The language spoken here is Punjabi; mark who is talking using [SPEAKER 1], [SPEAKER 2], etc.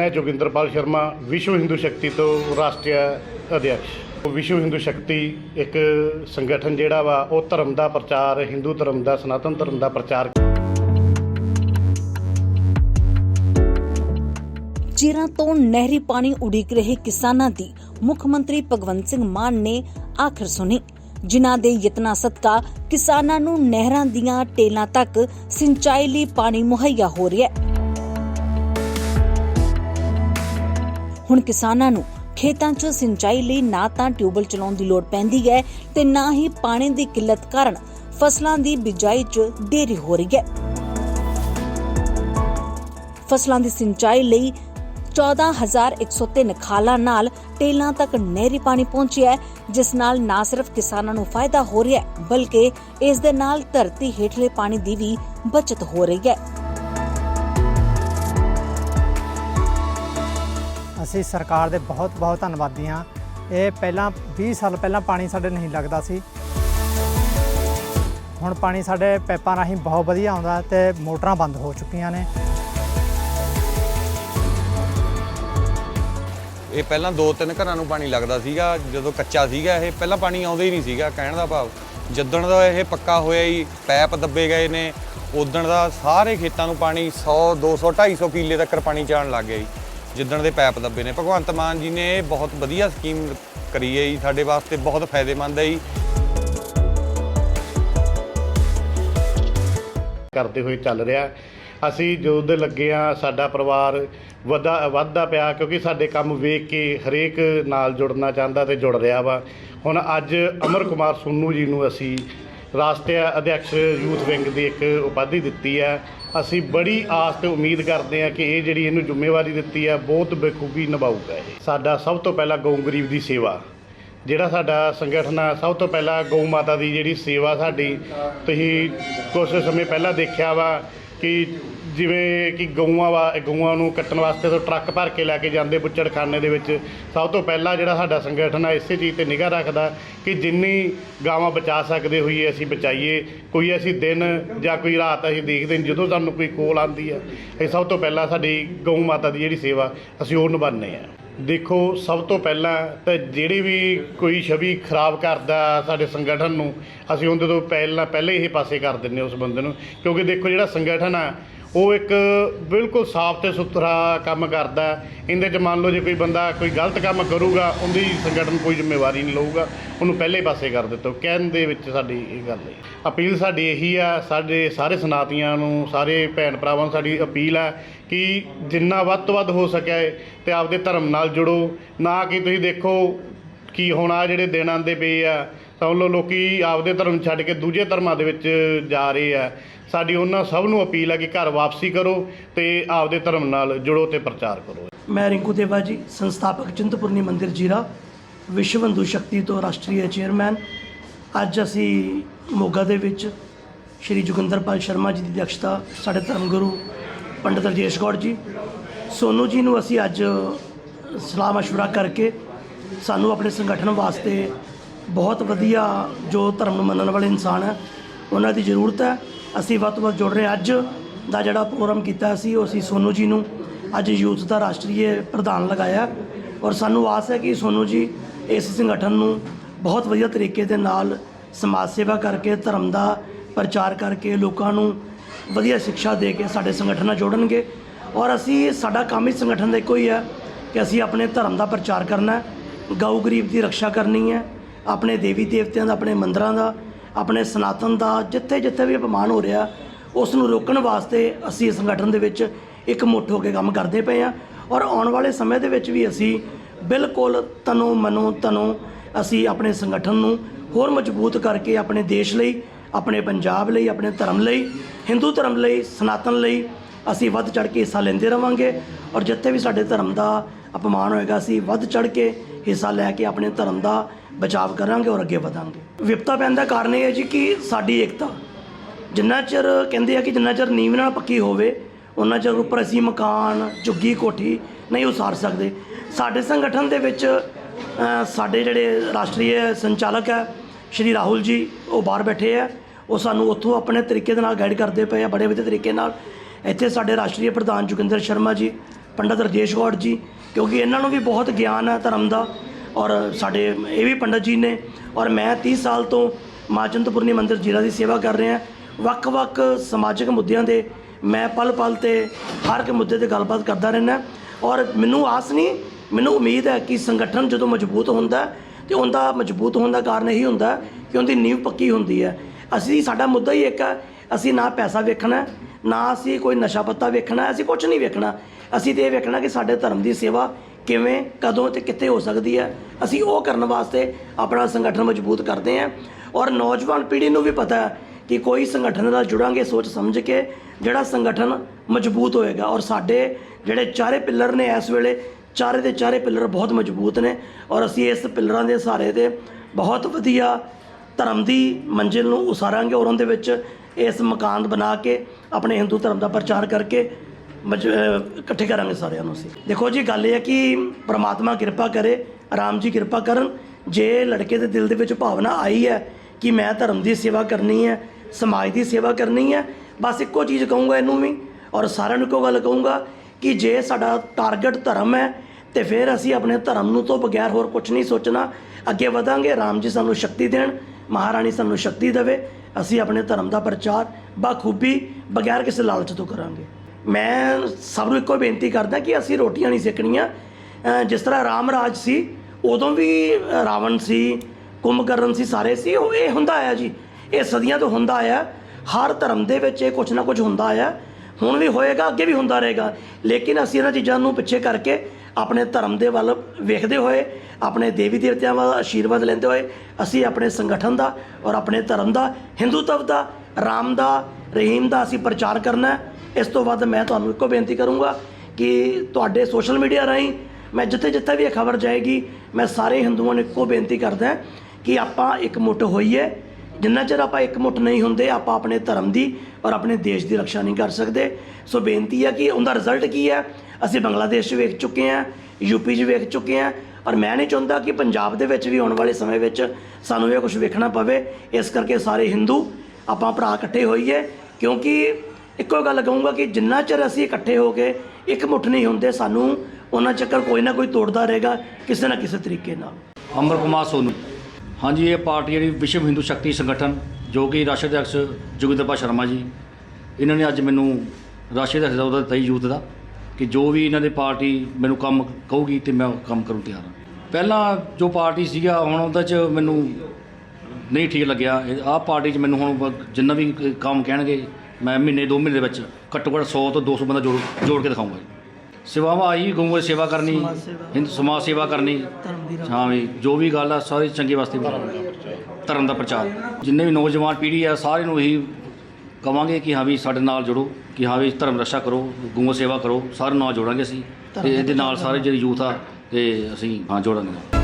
[SPEAKER 1] ਮੈਂ ਜੋਗਿੰਦਰਪਾਲ ਸ਼ਰਮਾ, ਵਿਸ਼ਵ ਹਿੰਦੂ ਸ਼ਕਤੀ ਤੋਂ ਰਾਸ਼ਟਰੀ ਅਧਿਕਸ਼ ਵਿਸ਼ਵ ਹਿੰਦੂ ਸ਼ਕਤੀ ਇੱਕ ਸੰਗਠਨ ਜਿਹੜਾ ਵਾ, ਉਹ ਧਰਮ ਦਾ ਪ੍ਰਚਾਰ, ਹਿੰਦੂ ਧਰਮ ਦਾ, ਸਨਾਤਨ ਧਰਮ ਦਾ ਪ੍ਰਚਾਰ
[SPEAKER 2] ਚਿਰਾਂ ਤੋਂ ਨਹਿਰੀ ਪਾਣੀ ਉਡੀਕ ਰਹੇ ਕਿਸਾਨਾਂ ਦੀ ਮੁੱਖ ਮੰਤਰੀ ਭਗਵੰਤ ਸਿੰਘ ਮਾਨ ਨੇ ਆਖਰ ਸੁਣੀ। ਜਿਨ੍ਹਾਂ ਦੇ ਯਤਨਾਂ ਸਦਕਾ ਕਿਸਾਨਾਂ ਨੂੰ ਨਹਿਰਾਂ ਦੀਆਂ ਟੇਲਾਂ ਤੱਕ ਸਿੰਚਾਈ ਲਈ ਪਾਣੀ ਮੁਹੱਈਆ ਹੋ ਰਿਹਾ ਹੈ। ਹੁਣ ਕਿਸਾਨਾਂ ਨੂੰ ਖੇਤਾਂ 'ਚ ਸਿੰਚਾਈ ਲਈ ਨਾ ਤਾਂ ਟਿਊਬਲ ਚਲਾਉਣ ਦੀ ਲੋੜ ਪੈਂਦੀ ਹੈ ਤੇ ਨਾ ਹੀ ਪਾਣੀ ਦੀ ਕਿੱਲਤ ਕਾਰਨ ਫਸਲਾਂ ਦੀ ਬਿਜਾਈ 'ਚ ਦੇਰੀ ਹੋ ਰਹੀ ਹੈ। ਫਸਲਾਂ ਦੀ ਸਿੰਚਾਈ ਲਈ 14103 ਖਾਲਾਂ ਨਾਲ ਟੇਲਾਂ ਤੱਕ ਨਹਿਰੀ ਪਾਣੀ ਪਹੁੰਚਿਆ ਜਿਸ ਨਾਲ ਨਾ ਸਿਰਫ ਕਿਸਾਨਾਂ ਨੂੰ ਫਾਇਦਾ ਹੋ ਰਿਹਾ ਬਲਕਿ ਇਸ ਦੇ ਨਾਲ ਧਰਤੀ ਹੇਠਲੇ ਪਾਣੀ ਦੀ ਵੀ ਬਚਤ ਹੋ ਰਹੀ ਹੈ।
[SPEAKER 3] ਅਸੀਂ ਸਰਕਾਰ ਦੇ ਬਹੁਤ ਬਹੁਤ ਧੰਨਵਾਦੀ ਹਾਂ। ਇਹ ਪਹਿਲਾਂ 20 ਸਾਲ ਪਹਿਲਾਂ ਪਾਣੀ ਸਾਡੇ ਨਹੀਂ ਲੱਗਦਾ ਸੀ। ਹੁਣ ਪਾਣੀ ਸਾਡੇ ਪੈਪਾਂ ਰਾਹੀਂ ਬਹੁਤ ਵਧੀਆ ਆਉਂਦਾ ਤੇ ਮੋਟਰਾਂ ਬੰਦ ਹੋ ਚੁੱਕੀਆਂ ਨੇ।
[SPEAKER 4] ਇਹ ਪਹਿਲਾਂ ਦੋ ਤਿੰਨ ਘਰਾਂ ਨੂੰ ਪਾਣੀ ਲੱਗਦਾ ਸੀਗਾ, ਜਦੋਂ ਕੱਚਾ ਸੀਗਾ ਇਹ, ਪਹਿਲਾਂ ਪਾਣੀ ਆਉਂਦਾ ਹੀ ਨਹੀਂ ਸੀਗਾ ਕਹਿਣ ਦਾ ਭਾਵ। ਜਿੱਦਣ ਦਾ ਇਹ ਪੱਕਾ ਹੋਇਆ ਹੀ ਪੈਪ ਦੱਬੇ ਗਏ ਨੇ ਉਦਣ ਦਾ ਸਾਰੇ ਖੇਤਾਂ ਨੂੰ ਪਾਣੀ 100 200 250 ਕਿੱਲੇ ਤੱਕ ਪਾਣੀ ਚਾਣ ਲੱਗ ਗਿਆ ਜੀ। ਜਿੱਦਣ ਦੇ ਪੈਪ ਦੱਬੇ ਨੇ। ਭਗਵੰਤ ਮਾਨ ਜੀ ਨੇ ਬਹੁਤ ਵਧੀਆ ਸਕੀਮ ਕਰੀ ਹੈ ਜੀ, ਸਾਡੇ ਵਾਸਤੇ ਬਹੁਤ ਫਾਇਦੇਮੰਦ ਹੈ ਜੀ।
[SPEAKER 1] ਕਰਦੇ ਹੋਏ ਚੱਲ ਰਿਹਾ। ਅਸੀਂ ਜਦੋਂ ਦੇ ਲੱਗੇ ਆ ਸਾਡਾ ਪਰਿਵਾਰ ਵਧਾ, ਵੱਧਦਾ ਪਿਆ ਕਿਉਂਕਿ ਸਾਡੇ ਕੰਮ ਵੇਖ ਕੇ ਹਰੇਕ ਨਾਲ ਜੁੜਨਾ ਚਾਹੁੰਦਾ ਤੇ ਜੁੜ ਰਿਹਾ ਵਾ। ਹੁਣ ਅੱਜ ਅਮਰ ਕੁਮਾਰ ਸੋਨੂ ਜੀ ਨੂੰ ਅਸੀਂ ਰਾਸ਼ਟਰੀ ਅਧਿਕਸ਼ ਯੂਥ ਵਿੰਗ ਦੀ ਇੱਕ ਉਪਾਧੀ ਦਿੱਤੀ ਹੈ। ਅਸੀਂ ਬੜੀ ਆਸ ਤੇ ਉਮੀਦ ਕਰਦੇ ਹਾਂ ਕਿ ਇਹ ਜਿਹੜੀ ਇਹਨੂੰ ਜ਼ਿੰਮੇਵਾਰੀ ਦਿੱਤੀ ਹੈ, ਬਹੁਤ ਬਖੂਬੀ ਨਿਭਾਊਗਾ ਇਹ। ਸਾਡਾ ਸਭ ਤੋਂ ਪਹਿਲਾਂ ਗਊ ਗਰੀਬ ਦੀ ਸੇਵਾ, ਜਿਹੜਾ ਸਾਡਾ ਸੰਗਠਨ ਆ, ਸਭ ਤੋਂ ਪਹਿਲਾਂ ਗਊ ਮਾਤਾ ਦੀ ਜਿਹੜੀ ਸੇਵਾ ਸਾਡੀ, ਤੁਸੀਂ ਕੁਝ ਸਮੇਂ ਪਹਿਲਾਂ ਦੇਖਿਆ ਵਾ ਕਿ ਜਿਵੇਂ ਕਿ ਗਊਆਂ ਵਾ ਗਊਆਂ ਨੂੰ ਕੱਟਣ ਵਾਸਤੇ ਤੋਂ ਟਰੱਕ ਭਰ ਕੇ ਲੈ ਕੇ ਜਾਂਦੇ ਬੁੱਚੜਖਾਨੇ ਦੇ ਵਿੱਚ। ਸਭ ਤੋਂ ਪਹਿਲਾਂ ਜਿਹੜਾ ਸਾਡਾ ਸੰਗਠਨ ਆ, ਇਸੇ ਚੀਜ਼ ਤੇ ਨਿਗਾਹ ਰੱਖਦਾ ਕਿ ਜਿੰਨੀ ਗਾਵਾਂ ਬਚਾ ਸਕਦੇ ਹੋਈਏ, ਅਸੀਂ ਬਚਾਈਏ। ਕੋਈ ਅਸੀਂ ਦਿਨ ਜਾਂ ਕੋਈ ਰਾਤ ਅਸੀਂ ਦੇਖਦੇ ਨਹੀਂ ਜਦੋਂ ਸਾਨੂੰ ਕੋਈ ਕੋਲ ਆਉਂਦੀ ਹੈ ਇਹ ਸਭ ਤੋਂ ਪਹਿਲਾਂ ਸਾਡੀ ਗਊ ਮਾਤਾ ਦੀ ਜਿਹੜੀ ਸੇਵਾ, ਅਸੀਂ ਉਹ ਨਿਭਾਉਂਦੇ ਆ। ਦੇਖੋ, ਸਭ ਤੋਂ ਪਹਿਲਾਂ ਤਾਂ ਜਿਹੜੀ ਵੀ ਕੋਈ ਛਵੀ ਖਰਾਬ ਕਰਦਾ ਸਾਡੇ ਸੰਗਠਨ ਨੂੰ, ਅਸੀਂ ਉਹਦੇ ਤੋਂ ਪਹਿਲਾਂ, ਪਹਿਲੇ ਹੀ ਪਾਸੇ ਕਰ ਦਿੰਨੇ ਉਸ ਬੰਦੇ ਨੂੰ। ਕਿਉਂਕਿ ਦੇਖੋ ਜਿਹੜਾ ਸੰਗਠਨ ਆ ਉਹ ਇੱਕ ਬਿਲਕੁਲ ਸਾਫ਼ ਤੇ ਸੁਥਰਾ ਕੰਮ ਕਰਦਾ ਇਹਦੇ 'ਚ ਮੰਨ ਲਓ ਜੇ ਕੋਈ ਬੰਦਾ ਕੋਈ ਗਲਤ ਕੰਮ ਕਰੂਗਾ, ਉਹਦੀ ਸੰਗਠਨ ਕੋਈ ਜ਼ਿੰਮੇਵਾਰੀ ਨਹੀਂ ਲਊਗਾ। ਉਹਨੂੰ ਪਹਿਲੇ ਪਾਸੇ ਕਰ ਦਿੱਤਾ। ਕਹਿਣ ਦੇ ਵਿੱਚ ਸਾਡੀ ਇਹ ਗੱਲ ਹੈ। ਅਪੀਲ ਸਾਡੀ ਇਹੀ ਆ, ਸਾਡੇ ਸਾਰੇ ਸਨਾਤੀਆਂ ਨੂੰ, ਸਾਰੇ ਭੈਣ ਭਰਾਵਾਂ ਨੂੰ ਸਾਡੀ ਅਪੀਲ ਹੈ ਕਿ ਜਿੰਨਾ ਵੱਧ ਤੋਂ ਵੱਧ ਹੋ ਸਕਿਆ ਹੈ ਤੇ ਆਪਦੇ ਧਰਮ ਨਾਲ ਜੁੜੋ। ਨਾ ਕਿ ਤੁਸੀਂ ਦੇਖੋ ਕੀ ਹੁਣ ਆ ਜਿਹੜੇ ਦਿਨ ਆਉਂਦੇ ਪਏ ਆ। ਤਾਂ ਉਹ ਲੋਕੀ ਆਪਦੇ ਧਰਮ ਛੱਡ ਕੇ ਦੂਜੇ ਧਰਮਾਂ ਦੇ ਵਿੱਚ ਜਾ ਰਹੇ ਆ। ਸਾਡੀ ਉਹਨਾਂ ਸਭ ਨੂੰ ਅਪੀਲ ਹੈ ਕਿ ਘਰ ਵਾਪਸੀ ਕਰੋ ਤੇ ਆਪਦੇ ਧਰਮ ਨਾਲ ਜੁੜੋ ਤੇ ਪ੍ਰਚਾਰ ਕਰੋ।
[SPEAKER 5] ਮੈਂ ਰਿੰਕੂ ਦੇਵਾ ਜੀ, ਸੰਸਥਾਪਕ ਚਿੰਤਪੁਰਨੀ ਮੰਦਿਰ ਜੀਰਾ ਵਿਸ਼ਵ ਹਿੰਦੂ ਸ਼ਕਤੀ ਤੋਂ ਰਾਸ਼ਟਰੀ ਚੇਅਰਮੈਨ। ਅੱਜ ਅਸੀਂ ਮੋਗਾ ਦੇ ਵਿੱਚ ਸ਼੍ਰੀ ਜੋਗਿੰਦਰਪਾਲ ਸ਼ਰਮਾ ਜੀ ਦੀ ਅਧਿਕਸ਼ਤਾ ਸਾਡੇ ਧਰਮ ਗੁਰੂ ਪੰਡਿਤ ਰਜੇਸ਼ ਗੌੜ ਜੀ। ਸੋਨੂ ਜੀ ਨੂੰ ਅਸੀਂ ਅੱਜ ਸਲਾਹ ਮਸ਼ਵਰਾ ਕਰਕੇ ਸਾਨੂੰ ਆਪਣੇ ਸੰਗਠਨ ਵਾਸਤੇ ਬਹੁਤ ਵਧੀਆ ਜੋ ਧਰਮ ਨੂੰ ਮੰਨਣ ਵਾਲੇ ਇਨਸਾਨ ਹੈ, ਉਹਨਾਂ ਦੀ ਜ਼ਰੂਰਤ ਹੈ। ਅਸੀਂ ਵੱਧ ਤੋਂ ਵੱਧ ਜੁੜ ਰਹੇ ਅੱਜ ਦਾ ਜਿਹੜਾ ਪ੍ਰੋਗਰਾਮ ਕੀਤਾ ਸੀ, ਉਹ ਅਸੀਂ ਸੋਨੂ ਜੀ ਨੂੰ ਅੱਜ ਯੂਥ ਦਾ ਰਾਸ਼ਟਰੀ ਪ੍ਰਧਾਨ ਲਗਾਇਆ। ਔਰ ਸਾਨੂੰ ਆਸ ਹੈ ਕਿ ਸੋਨੂ ਜੀ ਇਸ ਸੰਗਠਨ ਨੂੰ ਬਹੁਤ ਵਧੀਆ ਤਰੀਕੇ ਦੇ ਨਾਲ ਸਮਾਜ ਸੇਵਾ ਕਰਕੇ, ਧਰਮ ਦਾ ਪ੍ਰਚਾਰ ਕਰਕੇ ਲੋਕਾਂ ਨੂੰ ਵਧੀਆ ਸਿੱਖਿਆ ਦੇ ਕੇ ਸਾਡੇ ਸੰਗਠਨ ਨਾਲ ਜੋੜਨਗੇ। ਔਰ ਅਸੀਂ, ਸਾਡਾ ਕੰਮ ਇਸ ਸੰਗਠਨ ਦਾ ਇੱਕੋ ਹੀ ਹੈ ਕਿ ਅਸੀਂ ਆਪਣੇ ਧਰਮ ਦਾ ਪ੍ਰਚਾਰ ਕਰਨਾ ਹੈ। ਗਊ ਗਰੀਬ ਦੀ ਰੱਖਿਆ ਕਰਨੀ ਹੈ, ਆਪਣੇ ਦੇਵੀ ਦੇਵਤਿਆਂ ਦਾ, ਆਪਣੇ ਮੰਦਰਾਂ ਦਾ, ਆਪਣੇ ਸਨਾਤਨ ਦਾ, ਜਿੱਥੇ ਜਿੱਥੇ ਵੀ ਅਪਮਾਨ ਹੋ ਰਿਹਾ ਉਸ ਨੂੰ ਰੋਕਣ ਵਾਸਤੇ ਅਸੀਂ ਇਸ ਸੰਗਠਨ ਦੇ ਵਿੱਚ ਇੱਕ ਮੁੱਠ ਹੋ ਕੇ ਕੰਮ ਕਰਦੇ ਪਏ ਹਾਂ ਔਰ ਆਉਣ ਵਾਲੇ ਸਮੇਂ ਦੇ ਵਿੱਚ ਵੀ ਅਸੀਂ ਬਿਲਕੁਲ ਤਨੋ ਮਨੋ ਤਨੋ ਅਸੀਂ ਆਪਣੇ ਸੰਗਠਨ ਨੂੰ ਹੋਰ ਮਜ਼ਬੂਤ ਕਰਕੇ ਆਪਣੇ ਦੇਸ਼ ਲਈ, ਆਪਣੇ ਪੰਜਾਬ ਲਈ, ਆਪਣੇ ਧਰਮ ਲਈ, ਹਿੰਦੂ ਧਰਮ ਲਈ, ਸਨਾਤਨ ਲਈ ਅਸੀਂ ਵੱਧ ਚੜ ਕੇ ਹਿੱਸਾ ਲੈਂਦੇ ਰਵਾਂਗੇ ਔਰ ਜਿੱਥੇ ਵੀ ਸਾਡੇ ਧਰਮ ਦਾ ਅਪਮਾਨ ਹੋਏਗਾ ਅਸੀਂ ਵੱਧ ਚੜ ਕੇ ਹਿੱਸਾ ਲੈ ਕੇ ਆਪਣੇ ਧਰਮ ਦਾ ਬਚਾਅ ਕਰਾਂਗੇ ਔਰ ਅੱਗੇ ਵਧਾਂਗੇ। ਵਿਪਤਾ ਪੈਣ ਦਾ ਕਾਰਨ ਇਹ ਹੈ ਜੀ ਕਿ ਸਾਡੀ ਏਕਤਾ, ਜਿੰਨਾ ਚਿਰ ਕਹਿੰਦੇ ਆ ਕਿ ਜਿੰਨਾ ਚਿਰ ਨੀਂਹ ਨਾਲ ਪੱਕੀ ਹੋਵੇ ਉਹਨਾਂ ਚਿਰ ਉੱਪਰ ਅਸੀਂ ਮਕਾਨ, ਝੁੱਗੀ, ਕੋਠੀ ਨਹੀਂ ਉਸਾਰ ਸਕਦੇ। ਸਾਡੇ ਸੰਗਠਨ ਦੇ ਵਿੱਚ ਸਾਡੇ ਜਿਹੜੇ ਰਾਸ਼ਟਰੀ ਸੰਚਾਲਕ ਹੈ, ਸ਼੍ਰੀ ਰਾਹੁਲ ਜੀ, ਉਹ ਬਾਹਰ ਬੈਠੇ ਆ। ਉਹ ਸਾਨੂੰ ਉੱਥੋਂ ਆਪਣੇ ਤਰੀਕੇ ਦੇ ਨਾਲ ਗਾਈਡ ਕਰਦੇ ਪਏ ਆ, ਬੜੇ ਵਧੀਆ ਤਰੀਕੇ ਨਾਲ। ਇੱਥੇ ਸਾਡੇ ਰਾਸ਼ਟਰੀ ਪ੍ਰਧਾਨ ਜੋਗਿੰਦਰ ਸ਼ਰਮਾ ਜੀ, ਪੰਡਤ ਰਜੇਸ਼ ਗੌੜ ਜੀ ਕਿਉਂਕਿ ਇਹਨਾਂ ਨੂੰ ਵੀ ਬਹੁਤ ਗਿਆਨ ਹੈ ਧਰਮ ਦਾ ਔਰ ਸਾਡੇ ਇਹ ਵੀ ਪੰਡਤ ਜੀ ਨੇ ਔਰ ਮੈਂ 30 ਸਾਲ ਤੋਂ ਮਾਂ ਚਿੰਤਪੁਰਨੀ ਮੰਦਿਰ ਜੀਰਾ ਦੀ ਸੇਵਾ ਕਰ ਰਿਹਾ। ਵੱਖ-ਵੱਖ ਸਮਾਜਿਕ ਮੁੱਦਿਆਂ ਦੇ ਮੈਂ ਪਲ-ਪਲ ਤੇ ਹਰ ਇੱਕ ਮੁੱਦੇ ਤੇ ਗੱਲਬਾਤ ਕਰਦਾ ਰਹਿਣਾ ਔਰ ਮੈਨੂੰ ਆਸ ਨਹੀਂ ਮੈਨੂੰ ਉਮੀਦ ਹੈ ਕਿ ਸੰਗਠਨ ਜਦੋਂ ਮਜ਼ਬੂਤ ਹੁੰਦਾ ਹੈ, ਤੇ ਉਹਦਾ ਮਜ਼ਬੂਤ ਹੋਣ ਦਾ ਕਾਰਨ ਇਹੀ ਹੁੰਦਾ ਕਿ ਉਹਦੀ ਨੀਂਹ ਪੱਕੀ ਹੁੰਦੀ ਹੈ। ਅਸੀਂ ਸਾਡਾ ਮੁੱਦਾ ਹੀ ਇੱਕ ਹੈ ਅਸੀਂ ਨਾ ਪੈਸਾ ਵੇਖਣਾ, ਨਾ ਅਸੀਂ ਕੋਈ ਨਸ਼ਾ ਪੱਤਾ ਵੇਖਣਾ, ਅਸੀਂ ਕੁਝ ਨਹੀਂ ਵੇਖਣਾ। ਅਸੀਂ ਤੇ ਇਹ ਵੇਖਣਾ ਕਿ ਸਾਡੇ ਧਰਮ ਦੀ ਸੇਵਾ ਕਿਵੇਂ, ਕਦੋਂ ਤੇ ਕਿੱਥੇ ਹੋ ਸਕਦੀ ਹੈ। ਅਸੀਂ ਉਹ ਕਰਨ ਵਾਸਤੇ ਆਪਣਾ ਸੰਗਠਨ ਮਜ਼ਬੂਤ ਕਰਦੇ ਹਾਂ। ਔਰ ਨੌਜਵਾਨ ਪੀੜ੍ਹੀ ਨੂੰ ਵੀ ਪਤਾ ਹੈ ਕਿ ਕੋਈ ਸੰਗਠਨ ਨਾਲ ਜੁੜਾਂਗੇ ਸੋਚ ਸਮਝ ਕੇ, ਜਿਹੜਾ ਸੰਗਠਨ ਮਜ਼ਬੂਤ ਹੋਏਗਾ। ਔਰ ਸਾਡੇ ਜਿਹੜੇ ਚਾਰੇ ਪਿੱਲਰ ਨੇ ਇਸ ਵੇਲੇ, ਚਾਰੇ ਦੇ ਚਾਰੇ ਪਿੱਲਰ ਬਹੁਤ ਮਜ਼ਬੂਤ ਨੇ। ਔਰ ਅਸੀਂ ਇਸ ਪਿੱਲਰਾਂ ਦੇ ਸਹਾਰੇ ਤੇ ਬਹੁਤ ਵਧੀਆ ਧਰਮ ਦੀ ਮੰਜ਼ਿਲ ਨੂੰ ਉਸਾਰਾਂਗੇ। ਔਰ ਉਹਦੇ ਵਿੱਚ ਇਸ ਮਕਾਨ ਬਣਾ ਕੇ ਆਪਣੇ ਹਿੰਦੂ ਧਰਮ ਦਾ ਪ੍ਰਚਾਰ ਕਰਕੇ ਮਜ- ਇਕੱਠੇ ਕਰਾਂਗੇ ਸਾਰਿਆਂ ਨੂੰ ਅਸੀਂ। ਦੇਖੋ ਜੀ, ਗੱਲ ਇਹ ਹੈ ਕਿ ਪ੍ਰਮਾਤਮਾ ਕਿਰਪਾ ਕਰੇ, ਰਾਮ ਜੀ ਕਿਰਪਾ ਕਰਨ। ਜੇ ਲੜਕੇ ਦੇ ਦਿਲ ਦੇ ਵਿੱਚ ਭਾਵਨਾ ਆਈ ਹੈ ਕਿ ਮੈਂ ਧਰਮ ਦੀ ਸੇਵਾ ਕਰਨੀ ਹੈ, ਸਮਾਜ ਦੀ ਸੇਵਾ ਕਰਨੀ ਹੈ, ਬਸ ਇੱਕੋ ਚੀਜ਼ ਕਹੂੰਗਾ ਇਹਨੂੰ ਵੀ ਔਰ ਸਾਰਿਆਂ ਨੂੰ ਇੱਕੋ ਗੱਲ ਕਹੂੰਗਾ ਕਿ ਜੇ ਸਾਡਾ ਟਾਰਗੇਟ ਧਰਮ ਹੈ, ਤੇ ਫਿਰ ਅਸੀਂ ਆਪਣੇ ਧਰਮ ਨੂੰ ਤੋਂ ਬਗੈਰ ਹੋਰ ਕੁਝ ਨਹੀਂ ਸੋਚਣਾ। ਅੱਗੇ ਵਧਾਂਗੇ, ਰਾਮ ਜੀ ਸਾਨੂੰ ਸ਼ਕਤੀ ਦੇਣ। ਮਹਾਰਾਣੀ ਸਾਨੂੰ ਸ਼ਕਤੀ ਦੇਵੇ, ਅਸੀਂ ਆਪਣੇ ਧਰਮ ਦਾ ਪ੍ਰਚਾਰ ਬਾਖੂਬੀ ਬਗੈਰ ਕਿਸੇ ਲਾਲਚ ਤੋਂ ਕਰਾਂਗੇ। ਮੈਂ ਸਭ ਨੂੰ ਇੱਕੋ ਬੇਨਤੀ ਕਰਦਾ ਕਿ ਅਸੀਂ ਰੋਟੀਆਂ ਨਹੀਂ ਸਿੱਕਣੀਆਂ। ਜਿਸ ਤਰ੍ਹਾਂ ਰਾਮ ਰਾਜ ਸੀ, ਉਦੋਂ ਵੀ ਰਾਵਣ ਸੀ, ਕੁੰਭਕਰਨ ਸੀ, ਸਾਰੇ ਸੀ, ਉਹ ਇਹ ਹੁੰਦਾ ਆਇਆ ਜੀ। ਇਹ ਸਦੀਆਂ ਤੋਂ ਹੁੰਦਾ ਆਇਆ। ਹਰ ਧਰਮ ਦੇ ਵਿੱਚ ਇਹ ਕੁਝ ਨਾ ਕੁਝ ਹੁੰਦਾ ਆਇਆ। ਹੁਣ ਵੀ ਹੋਏਗਾ, ਅੱਗੇ ਵੀ ਹੁੰਦਾ ਰਹੇਗਾ। ਲੇਕਿਨ ਅਸੀਂ ਇਹਨਾਂ ਚੀਜ਼ਾਂ ਨੂੰ ਪਿੱਛੇ ਕਰਕੇ ਆਪਣੇ ਧਰਮ ਦੇ ਵੱਲ ਵੇਖਦੇ ਹੋਏ, ਆਪਣੇ ਦੇਵੀ ਦੇਵਤਿਆਂ ਦਾ ਆਸ਼ੀਰਵਾਦ ਲੈਂਦੇ ਹੋਏ, ਅਸੀਂ ਆਪਣੇ ਸੰਗਠਨ ਦਾ ਔਰ ਆਪਣੇ ਧਰਮ ਦਾ ਹਿੰਦੂਤਵ ਦਾ, ਰਾਮ ਦਾ, ਰਹੀਮ ਦਾ ਅਸੀਂ ਪ੍ਰਚਾਰ ਕਰਨਾ ਇਸ ਤੋਂ ਵੱਧ ਮੈਂ ਤੁਹਾਨੂੰ ਇੱਕੋ ਬੇਨਤੀ ਕਰੂੰਗਾ ਕਿ ਤੁਹਾਡੇ ਸੋਸ਼ਲ ਮੀਡੀਆ ਰਾਹੀਂ ਮੈਂ ਜਿੱਥੇ ਜਿੱਥੇ ਵੀ ਇਹ ਖਬਰ ਜਾਏਗੀ, ਮੈਂ ਸਾਰੇ ਹਿੰਦੂਆਂ ਨੂੰ ਇੱਕੋ ਬੇਨਤੀ ਕਰਦਾ ਕਿ ਆਪਾਂ ਇੱਕ ਮੁੱਠ ਹੋਈਏ ਜਿੰਨਾ ਚਿਰ ਆਪਾਂ ਇੱਕ ਮੁੱਠ ਨਹੀਂ ਹੁੰਦੇ, ਆਪਾਂ ਆਪਣੇ ਧਰਮ ਦੀ ਔਰ ਆਪਣੇ ਦੇਸ਼ ਦੀ ਰੱਖਿਆ ਨਹੀਂ ਕਰ ਸਕਦੇ। ਸੋ ਬੇਨਤੀ ਹੈ ਕਿ ਉਹਦਾ ਰਿਜ਼ਲਟ ਕੀ ਹੈ? ਅਸੀਂ ਬੰਗਲਾਦੇਸ਼ 'ਚ ਵੇਖ ਚੁੱਕੇ ਹਾਂ ਯੂਪੀ 'ਚ ਵੇਖ ਚੁੱਕੇ ਹਾਂ, ਔਰ ਮੈਂ ਨਹੀਂ ਚਾਹੁੰਦਾ ਕਿ ਪੰਜਾਬ ਦੇ ਵਿੱਚ ਵੀ ਆਉਣ ਵਾਲੇ ਸਮੇਂ ਵਿੱਚ ਸਾਨੂੰ ਇਹ ਕੁਝ ਵੇਖਣਾ ਪਵੇ। ਇਸ ਕਰਕੇ ਸਾਰੇ ਹਿੰਦੂ ਆਪਾਂ ਭਰਾ ਇਕੱਠੇ ਹੋਈਏ, ਕਿਉਂਕਿ ਇੱਕੋ ਗੱਲ ਕਹੂੰਗਾ ਕਿ ਜਿੰਨਾ ਚਿਰ ਅਸੀਂ ਇਕੱਠੇ ਹੋ ਕੇ ਇੱਕ ਮੁੱਠ ਨਹੀਂ ਹੁੰਦੇ, ਸਾਨੂੰ ਉਹਨਾਂ ਚੱਕਰ ਕੋਈ ਨਾ ਕੋਈ ਤੋੜਦਾ ਰਹੇਗਾ, ਕਿਸੇ ਨਾ ਕਿਸੇ ਤਰੀਕੇ ਨਾਲ।
[SPEAKER 6] ਅਮਰ ਕੁਮਾਰ ਸੋਨੂ। ਹਾਂਜੀ, ਇਹ ਪਾਰਟੀ ਜਿਹੜੀ ਵਿਸ਼ਵ ਹਿੰਦੂ ਸ਼ਕਤੀ ਸੰਗਠਨ, ਜੋ ਕਿ ਰਾਸ਼ਟਰੀ ਅਧਿਕਸ਼ ਜੋਗਿੰਦਰਪਾਲ ਸ਼ਰਮਾ ਜੀ, ਇਹਨਾਂ ਨੇ ਅੱਜ ਮੈਨੂੰ ਰਾਸ਼ਟਰੀ ਅਧਿਕਸ਼ ਦਾ ਉਹਦਾ ਦਿੱਤਾ ਜੀ ਯੂਥ ਦਾ ਕਿ ਜੋ ਵੀ ਇਹਨਾਂ ਦੀ ਪਾਰਟੀ ਮੈਨੂੰ ਕੰਮ ਕਹੂਗੀ ਤੇ ਮੈਂ ਕੰਮ ਕਰਨ ਤਿਆਰ ਹਾਂ। ਪਹਿਲਾਂ ਜੋ ਪਾਰਟੀ ਸੀਗਾ, ਹੁਣ ਉਹਦੇ ਚ ਮੈਨੂੰ ਨਹੀਂ ਠੀਕ ਲੱਗਿਆ। ਆਹ ਪਾਰਟੀ 'ਚ ਮੈਨੂੰ ਹੁਣ ਜਿੰਨਾ ਵੀ ਕੰਮ ਕਹਿਣਗੇ, ਮੈਂ ਮਹੀਨੇ, ਦੋ ਮਹੀਨੇ ਦੇ ਵਿੱਚ ਘੱਟੋ ਘੱਟ 100 ਤੋਂ 200 ਬੰਦਾ ਜੋੜ ਜੋੜ ਕੇ ਦਿਖਾਊਂਗਾ ਜੀ। ਸੇਵਾਵਾਂ ਆਈ ਗਊ ਸੇਵਾ ਕਰਨੀ
[SPEAKER 5] ਸਮਾਜ ਸੇਵਾ।
[SPEAKER 6] ਹਿੰਦ ਸਮਾਜ ਸੇਵਾ ਕਰਨੀ।
[SPEAKER 5] ਧਰਮ ਦੀ
[SPEAKER 6] ਹਾਂ ਵੀ ਜੋ ਵੀ ਗੱਲ ਆ ਸਾਰੇ ਚੰਗੇ ਵਾਸਤੇ ਧਰਮ ਦਾ ਪ੍ਰਚਾਰ। ਜਿੰਨੇ ਵੀ ਨੌਜਵਾਨ ਪੀੜ੍ਹੀ ਆ ਸਾਰੇ ਨੂੰ ਇਹੀ ਕਵਾਂਗੇ ਕਿ ਹਾਂ ਵੀ ਸਾਡੇ ਨਾਲ ਜੁੜੋ ਕਿ ਹਾਂ ਵੀ ਧਰਮ ਰਕਸ਼ਾ ਕਰੋ ਗਊ ਸੇਵਾ ਕਰੋ ਸਾਰੇ ਨਾਲ ਜੋੜਾਂਗੇ ਅਸੀਂ। ਤੇ ਇਹਦੇ ਨਾਲ ਸਾਰੇ ਜਿਹੜੇ ਯੂਥ ਆ ਤੇ ਅਸੀਂ ਹਾਂ ਜੋੜਾਂਗੇ।